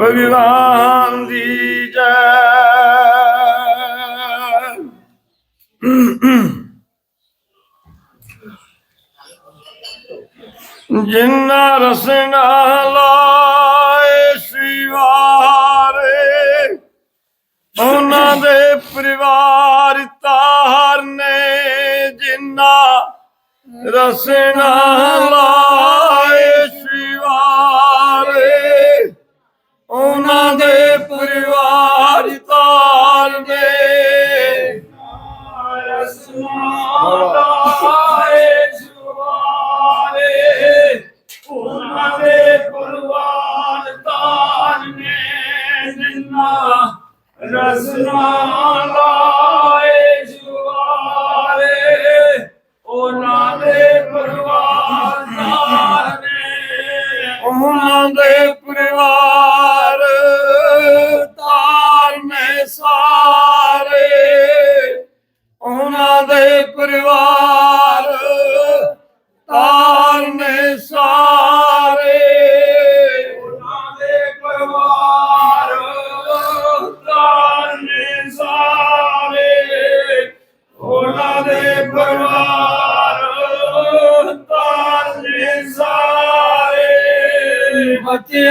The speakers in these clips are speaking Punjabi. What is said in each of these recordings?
ਭਗਵਾਨ ਦੀ ਜੈ। ਜਿਨ੍ਹਾਂ ਰਸਨਾ ਲਾਏ ਸਿਵਾਰੇ, ਉਹਨਾਂ ਦੇ ਪਰਿਵਾਰ ਤਾਰ ਨੇ ਜਿਨ੍ਹਾਂ ਰਸਨਾ ਲਾਏ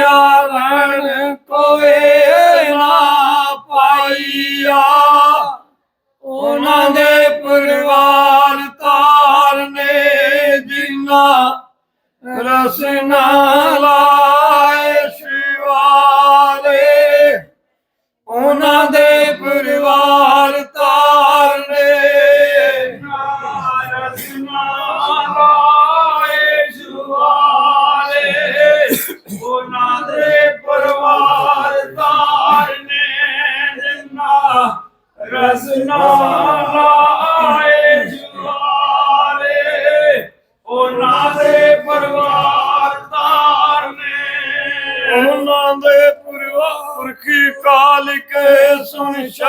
ਰਣ ਕੋਏ ਨਾ ਪਾਈਆ। ਉਹਨਾਂ ਦੇ ਪਰਿਵਾਰ ਤਾਰਨੇ ਜਿਨ੍ਹਾਂ ਰਸਨਾ ਲਾ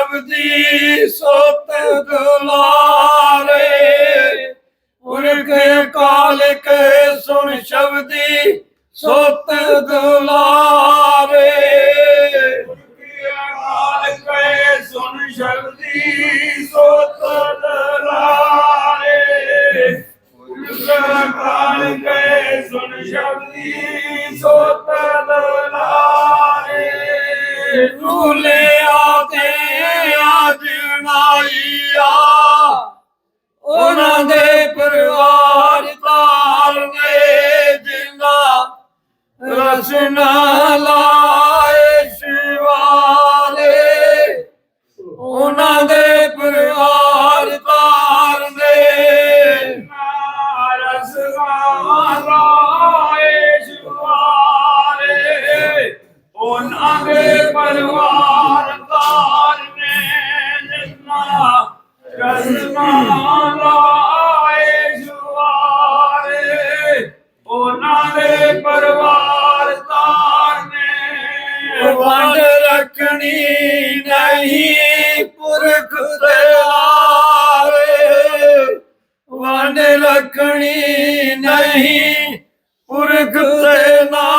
ਸਬਦੀ ਸੋਤ ਦੁਲਾਰੇ। ਪੁਰਖ ਕਾਲ ਕੇ ਸੁਣ ਸ਼ਬਦੀ ਸੋਤ ਦੁਲਾਰੇ। ਕਾਲ ਕੇ ਸੁਣ ਸ਼ਬਦੀ ਸੋਤ ਦੁਲਾਰੇ। ਪੁਰਖ ਸੁਣ ਸ਼ਬਦੀ ਸੋਤ ਦੁਲਾਰੇ। ਰੂਲੇ ਉਹਨਾਂ ਦੇ ਪਰਿਵਾਰ ਤਾਰਨੇ ਜਿਨ੍ਹਾਂ ਰਸਨਾ ਲਾ ਆਖਣੀ ਨਹੀਂ ਪੁਰਖ ਤੇ ਨਾ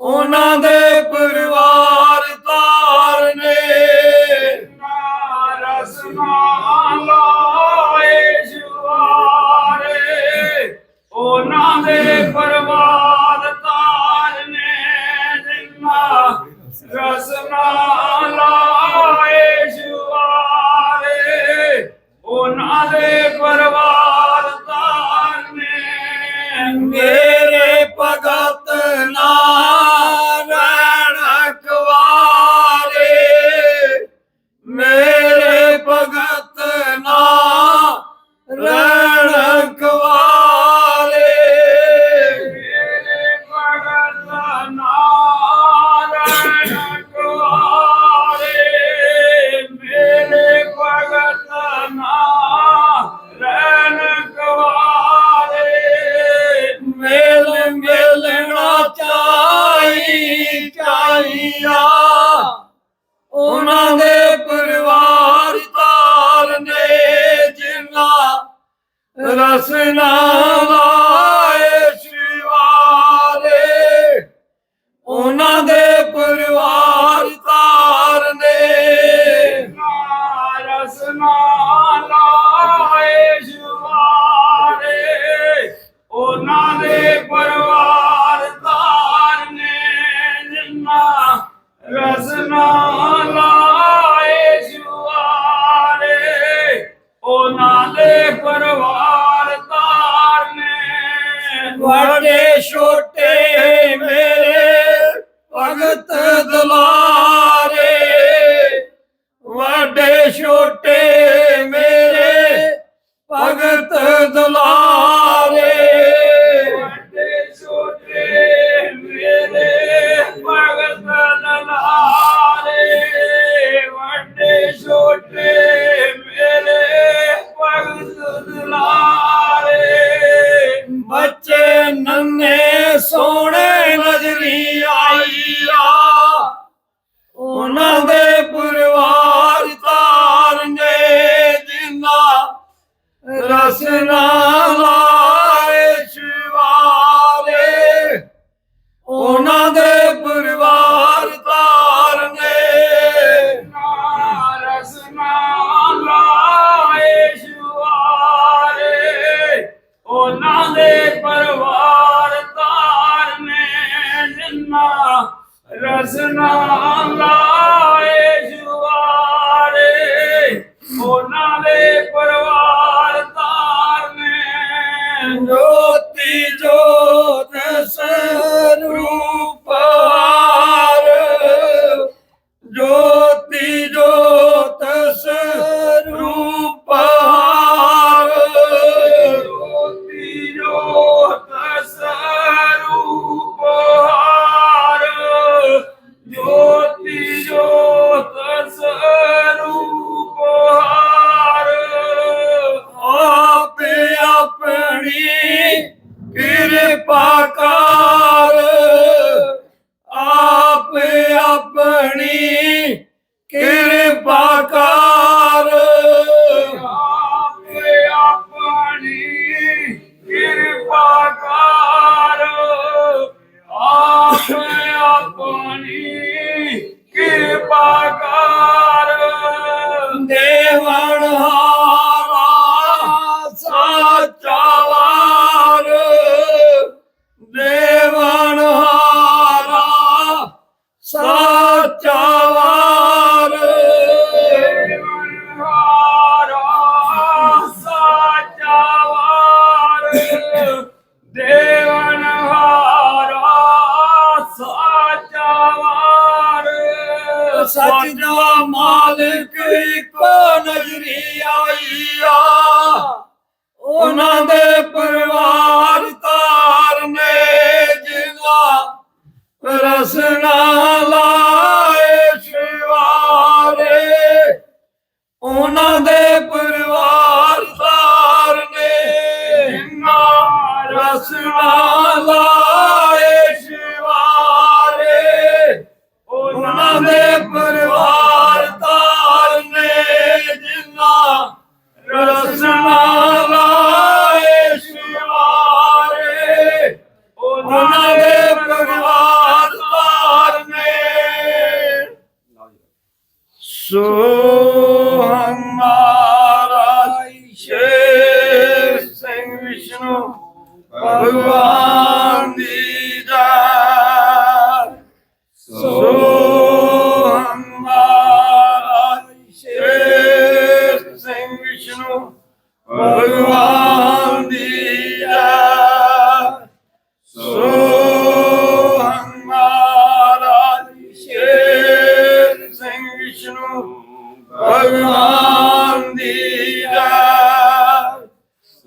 ਉਹਨਾਂ ਦੇ ਪਰਿਵਾਰ ਤਾਰਨੇ ਰਸਮਾਂ ਮਈਆ ਉਹਨਾਂ ਦੇ ਪਰਿਵਾਰ ਤਾਰਨੇ ਜਿਨ੍ਹਾਂ ਰਸਨਾ ਦਾ वटेशोट Yarasına Allah ਅੱਜ ਦਾ ਮਾਲਕ ਇੱਕੋ ਨਜ਼ਰੀ ਆਈਆ। ਉਹਨਾਂ ਦੇ ਪਰਿਵਾਰ ਤਾਰਨੇ ਜਿਨਾ ਰਸਨਾ ਲਾਏ ਸ਼ਿਵਾਰੇ। ਉਹਨਾਂ ਦੇ ਪਰਿਵਾਰ so